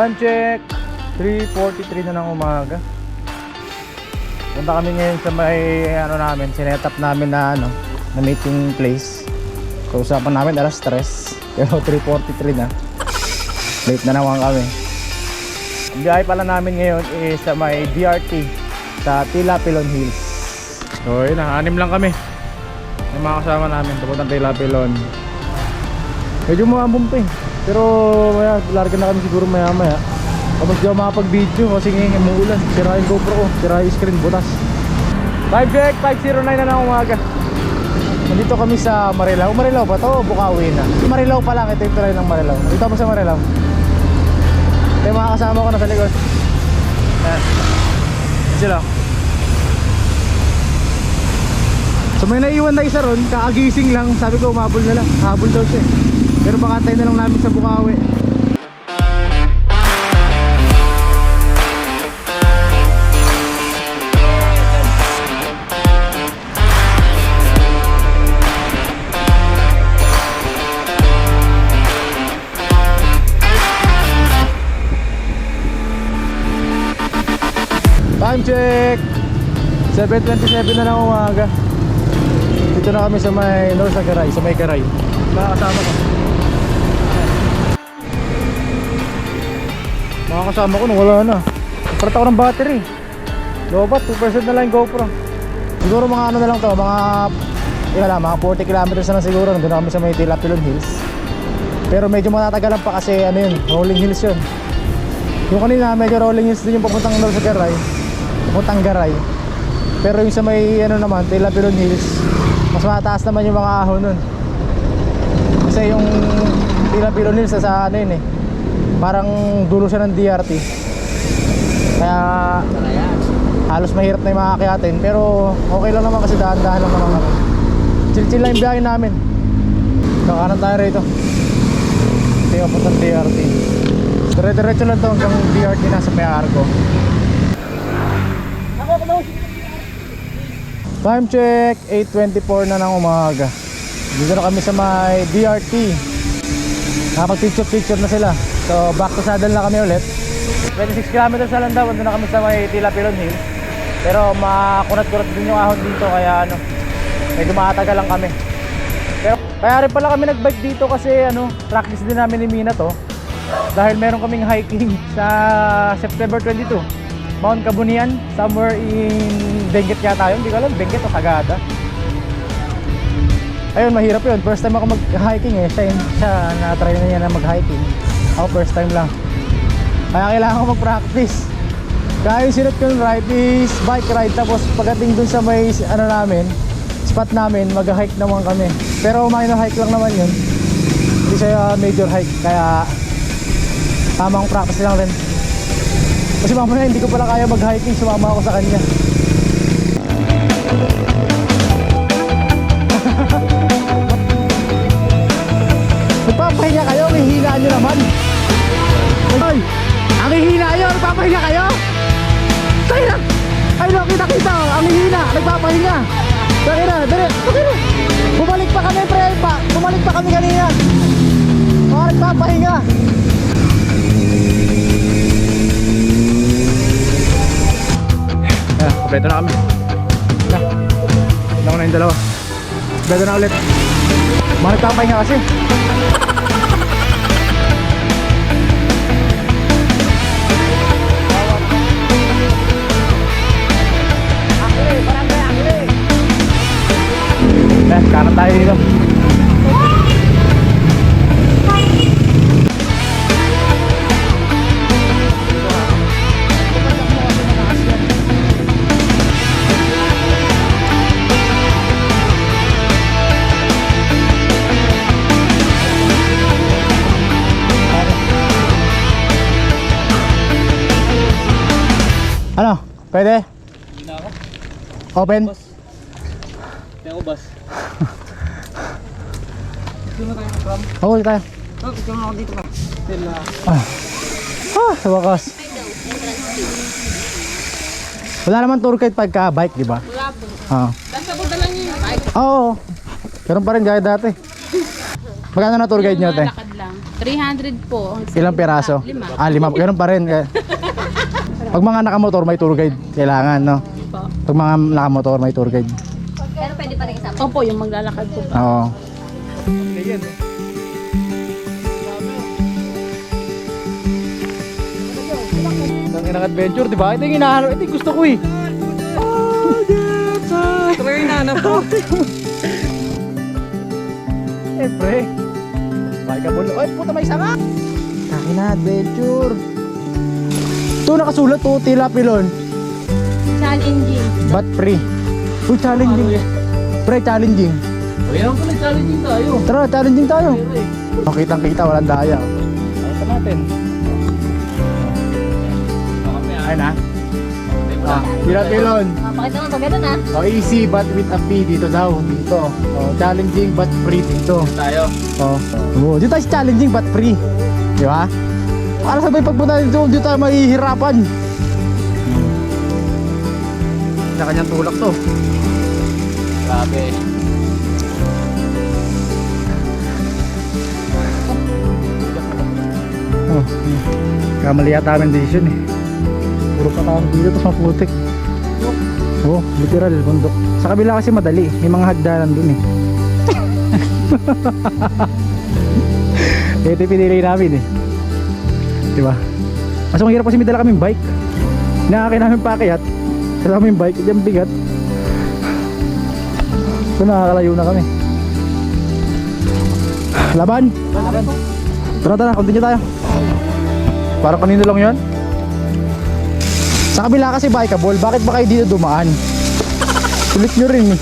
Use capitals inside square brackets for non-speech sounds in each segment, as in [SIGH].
Time check. 3.43 na ng umaga. Punta kami ngayon sa may ano namin, sinetap namin na ano, na meeting place. Kausapan namin alas 3. [LAUGHS] Pero 3.43 na. Late na naman kami. Ang biyahe pala namin ngayon is sa may DRT sa Tilapilon Hills. So yun na, anim lang kami. Yung mga kasama namin, papuntang Tilapilon. Medyo maambong pa eh. Pero maya, larga na kami siguro maya maya. Tapos di ako makapag-video kasi ngayon umuulan. Sira yung GoPro ko, sira yung screen, butas. 5 check, 509 na ng umaga. Nandito kami sa Marilao. Marilao ba to? Bukawi na. Marilao pa lang, ito yung tulay ng Marilao. Dito ako sa Marilao. Ito yung mga kasama ko na sa likod. Yan. Sila. So may naiwan na isa ron, kaagising lang. Sabi ko, umabol na lang. Habol daw siya. Pero baka tayo na lang namin sa Bukawi. Time check! 7.27 na ng umaga. Dito na kami sa may North Sagaray, sa may Karay. Mga kasama ko. Mga kasama ko, nung wala na. Parat ako ng battery. Lobat, 2% na lang GoPro. Siguro mga ano na lang to, mga Ika lang, mga 40 kilometers na lang siguro. Nandun na kami sa may Tilapilon Hills. Pero medyo matatagalan pa kasi ano yun, rolling hills yun. Yung kanina, medyo rolling hills din yung papuntang North Sagaray. Papuntang Garay. Pero yung sa may ano naman, Tilapilon Hills, mas mataas naman yung mga ahon nun. Kasi yung Tilapilon Hills sa ano yun eh. Parang dulo siya ng DRT. Kaya halos mahirap na yung makakyatin. Pero okay lang naman kasi dahan-dahan lang naman kami. Chill-chill lang yung biyahe namin. Kakanan tayo rito. Ito yung papuntang DRT. Dire-diretso lang to hanggang DRT na sa may Arco. Time check, 8.24 na ng umaga. Dito na kami sa may DRT. Nakapag-picture-picture na sila. So, back to saddle na kami ulit. 26 kilometers na lang daw, doon na kami sa may Tilapilon Hill. Pero makunat-kunat din yung ahon dito, kaya ano, medyo makatagal lang kami. Pero kaya rin pala kami nag-bike dito kasi ano, practice din namin ni Mina to. Dahil meron kaming hiking [LAUGHS] sa September 22. Mount Kabunian, somewhere in Benguet yata yun. Hindi ko alam, Benguet o Sagada. Ayun, mahirap yun. First time ako mag-hiking eh. Siya, siya na-try na niya na mag-hiking. Ako first time lang. Kaya kailangan ko mag-practice. Kaya yung sinot ko yung ride is bike ride. Tapos pagdating dun sa may ano namin, spot namin, mag-hike naman kami. Pero minor hike lang naman yun. Hindi siya major hike. Kaya tamang practice lang rin. Kasi mamaya hindi ko pala kaya mag-hiking, sumama ako sa kanya. Nagpapahinga kayo? Tayo na! Ay, no, kita kita, ang hihina, nagpapahinga. Tayo na, dali, tayo na. Bumalik pa kami, pre, pa. Bumalik pa kami kanina. Mga nagpapahinga. Ayan, kompleto na kami. Na, lang na yung dalawa. Kompleto na ulit. Mga nagpapahinga kasi. Pwede? Hindi na ako. Open? Hindi ako bus. Dito na tayo ng tram. Oo, tayo. Oh, picture na ako dito pa. Sila. Ah. Ah, sa wakas. Wala naman tour guide pagka bike, di ba? Wala po. Oo. Basta po dala niyo yung bike. Oo. Ganun pa rin gaya dati. Magkano na tour guide nyo, te? Lakad lang. 300 po. Ang Ilang peraso? Lima. Ah, lima. Ganun pa rin. [LAUGHS] Pag mga nakamotor, may tour guide. Kailangan, no? Po. Pag mga nakamotor, may tour guide. Pero pwede pa rin isama. Opo, yung maglalakad po. Oo. Ang inang adventure, di ba? Ito yung inahanap. Ito yung gusto ko eh. Ito yung hinahanap ko. Siyempre. Bike ka bulo. Ay, puta may sanga. Akin na, adventure. Ito nakasulat to, tila pilon. Challenging. But free. Uy, challenging. Pre, challenging. Ayan ko nag-challenging tayo. Tara, challenging tayo. Pero eh. Makitang kita, walang daya. Ayun natin. Ayun na. Ah, tila pilon. Ah, pakita mo pag ganun ah. Oh, easy but with a fee dito daw. Dito. Oh, challenging but free dito. Tayo. Oh. Oh, dito tayo sa challenging but free. Di ba? Para sabay pagpunta dito, dito tayo mahihirapan. Sa kanyang tulak to. Grabe. Oh. Kamali yata ang decision eh. Puro tao dito tapos maputik. Oh, literal bundok. Sa kabila kasi madali, may mga hagdanan dun eh. [LAUGHS] Ito yung pinili namin eh. Di ba? Mas mahirap kasi may dala kaming bike. Nakakain namin pakyat. Dala kaming bike, yung bigat. So nakakalayo na kami. Laban! Tara tara, continue tayo. Para kanino lang yon? Sa kabila kasi bikeable, bakit ba kayo dito dumaan? Sulit nyo rin eh.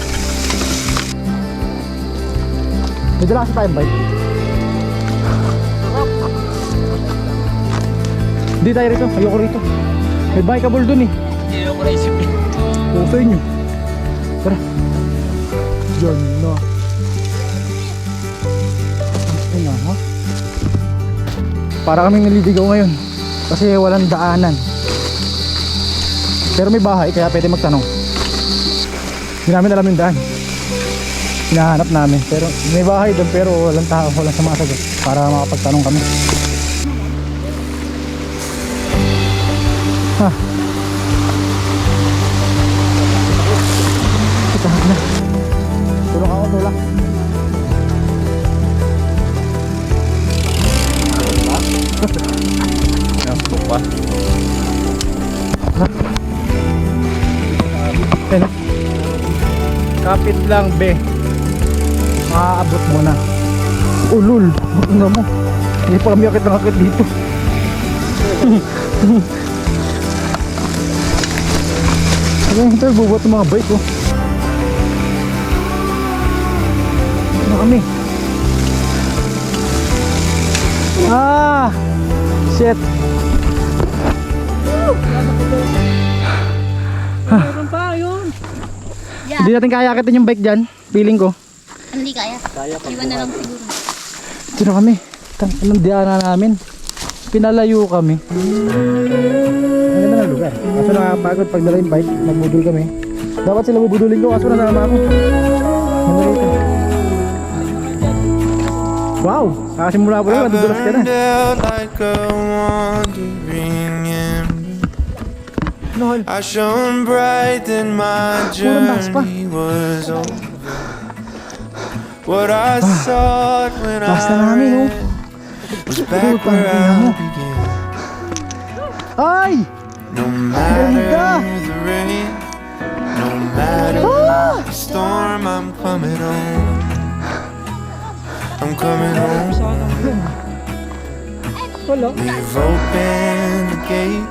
May dala kasi tayong bike. Hindi tayo rito, ayoko rito. May bikeable dun eh. Hindi ako naisip eh. Kung sa inyo. Tara. Diyan na. Ayun na, ha? Para kaming naliligaw ngayon. Kasi walang daanan. Pero may bahay, kaya pwede magtanong. Hindi namin alam yung daan. Hinahanap namin. Pero may bahay doon, pero walang tao, walang sumasagot. Para makapagtanong kami. Ha? Kita na. Tulong ako, tulak. Naku pa. Kapit lang, be. Maaabot mo na. Ulul. Ano mo? Hindi pa kami akit ng akit dito. [LAUGHS] Ano ito, bubot ng mga bike oh. Ano kami? Ah! Shit! Meron pa yun. Yeah. Hindi natin kaya akitin yung bike dyan. Feeling ko. Hindi kaya. Iwan na lang siguro. Dito kami. Tang anong diana namin. Pinalayo kami. Ang ganda ng lugar. Kaso nakakapagod pag dala yung bike. Nagbudol kami. Dapat sila bubudulin ko kaso nasama ako. Wow! Kakasimula ko lang. Nadudulas ka na. hal? I shone bright then my journey was over. What I sought when I namin, oh. ran was back where. I began. Ay! No matter the rain, no matter the storm, I'm coming home. I'm coming home. We've opened the gate.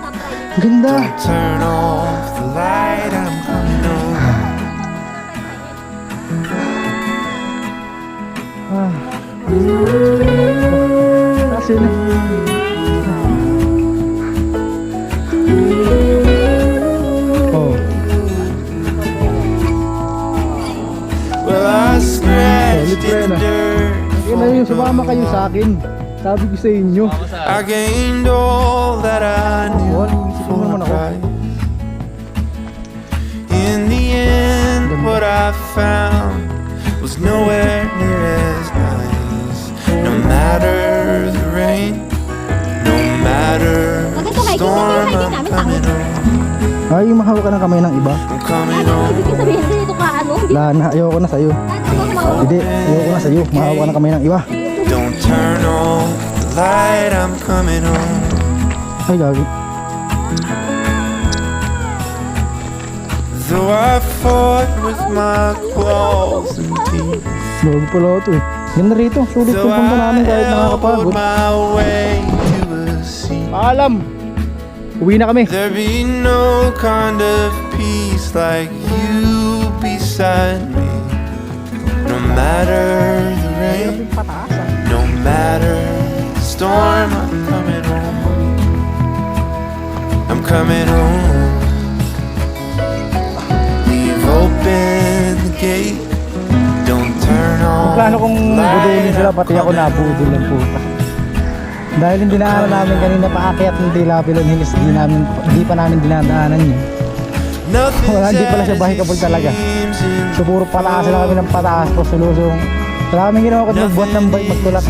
Ganda. Turn off the light, I'm coming home. Ah. Kasi na. Akin. Sabi ko sa inyo. I gained all that I knew for pride. In the end, what I found was nowhere near as nice. No matter the matter the Bakit ito hiking? storm, I'm coming home. Ay, mahawak ka ng kamay ng iba. Ano, ibig sabihin dito ka ano? Hindi Wala na, ayoko na sa'yo. Hindi, ayoko na sa'yo. Mahawak ka ng kamay ng iba. Don't turn off the light, I'm coming home. Ay, gagi. Though I fought with my claws and teeth. Bago pala ito eh. Ganda rito. Sulit Though yung punta namin kahit nakakapagod. Paalam! Uwi na kami. There be no kind of peace like you beside me. No matter the rain, matter storm, I'm coming home. I'm coming home. Leave open the gate. Don't turn on. Plano kong budulin sila, pati ako nabudol ng puta. Dahil hindi dinaanan namin kanina paakyat ng Dilapilon Hills, di, namin, di pa namin dinadaanan yun. Wala, hindi pala siya it bahikabol talaga. So puro pataas lang kami ng pataas po sulusong. Kami ginawa ko magbuhat ng bike magtulak.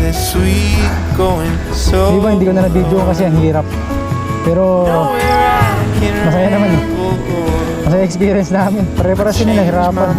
Di ba hindi ko na na-video kasi ang hirap. Pero Masaya naman eh. masaya experience namin. Pare-paras yun change nahirapan.